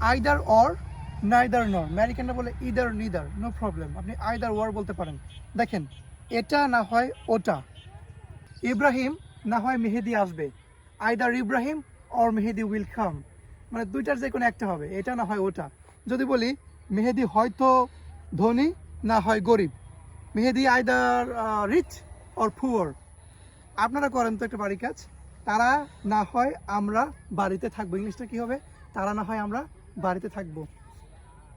Either or neither nor. আমেরিকানরা বলে either neither no problem আপনি আইদার ওয়ার বলতে পারেন। দেখেন, এটা না হয় ওটা। ইব্রাহিম না হয় মেহেদি আসবে। Either Ibrahim or Mehedi will come মানে দুইটার যে কোনো একটা হবে। এটা না হয় ওটা। যদি বলি, মেহেদি হয়তো ধনী, না হয় গরিব। Mehedi either rich or poor আপনারা করেন তো একটা বাড়ির কাজ। তারা না হয় আমরা বাড়িতে থাকব। ইংলিশটা কি হবে? তারা না হয় আমরা বাড়িতে থাকব।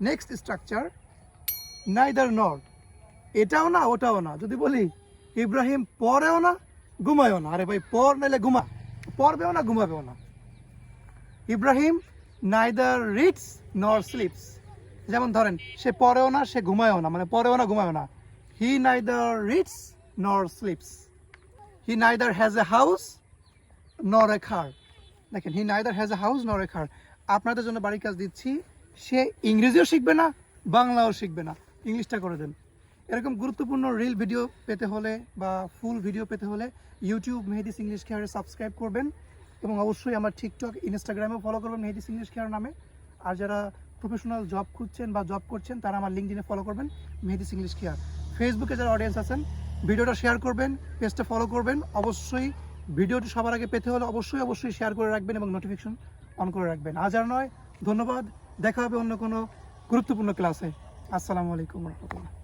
নেক্সট স্ট্রাকচার নাইদার নর এটাও না, ওটাও না। যদি বলি, ইব্রাহিম পরেও না, ঘুমায়ও না। আরে ভাই, পর নাইলে ঘুমা। পড়বেও না, ঘুমাবেও না। Ibrahim neither reads nor sleeps যেমন ধরেন, সে পরেও না, সে ঘুমায়ও না। মানে পরেও না, ঘুমায়ও না। He neither reads nor sleeps he neither has a house nor a car দেখেন he neither has a house nor a car আপনাদের জন্য বাড়ির কাজ দিচ্ছি, সে ইংরেজিও শিখবে না, বাংলাও শিখবে না। ইংলিশটা করে দেন। এরকম গুরুত্বপূর্ণ রিল ভিডিও পেতে হলে বা ফুল ভিডিও পেতে হলে ইউটিউব মেহেদিস ইংলিশ কেয়ারে সাবস্ক্রাইব করবেন এবং অবশ্যই আমার টিকটক ইনস্টাগ্রামেও ফলো করবেন মেহেদিস ইংলিশ কেয়ার নামে। আর যারা প্রফেশনাল জব খুঁজছেন বা জব করছেন, তারা আমার লিঙ্ক দিনে ফলো করবেন মেহেদিস ইংলিশ কেয়ার ফেসবুকে যারা অডিয়েন্স আছেন ভিডিওটা শেয়ার করবেন পেজটা ফলো করবেন। অবশ্যই ভিডিওটি সবার আগে পেতে হলে অবশ্যই অবশ্যই শেয়ার করে রাখবেন এবং নোটিফিকেশন অন করে রাখবেন। আজ আর নয়, ধন্যবাদ। দেখা হবে অন্য কোনো গুরুত্বপূর্ণ ক্লাসে আসসালামু আলাইকুম রহমতুল্লাহ।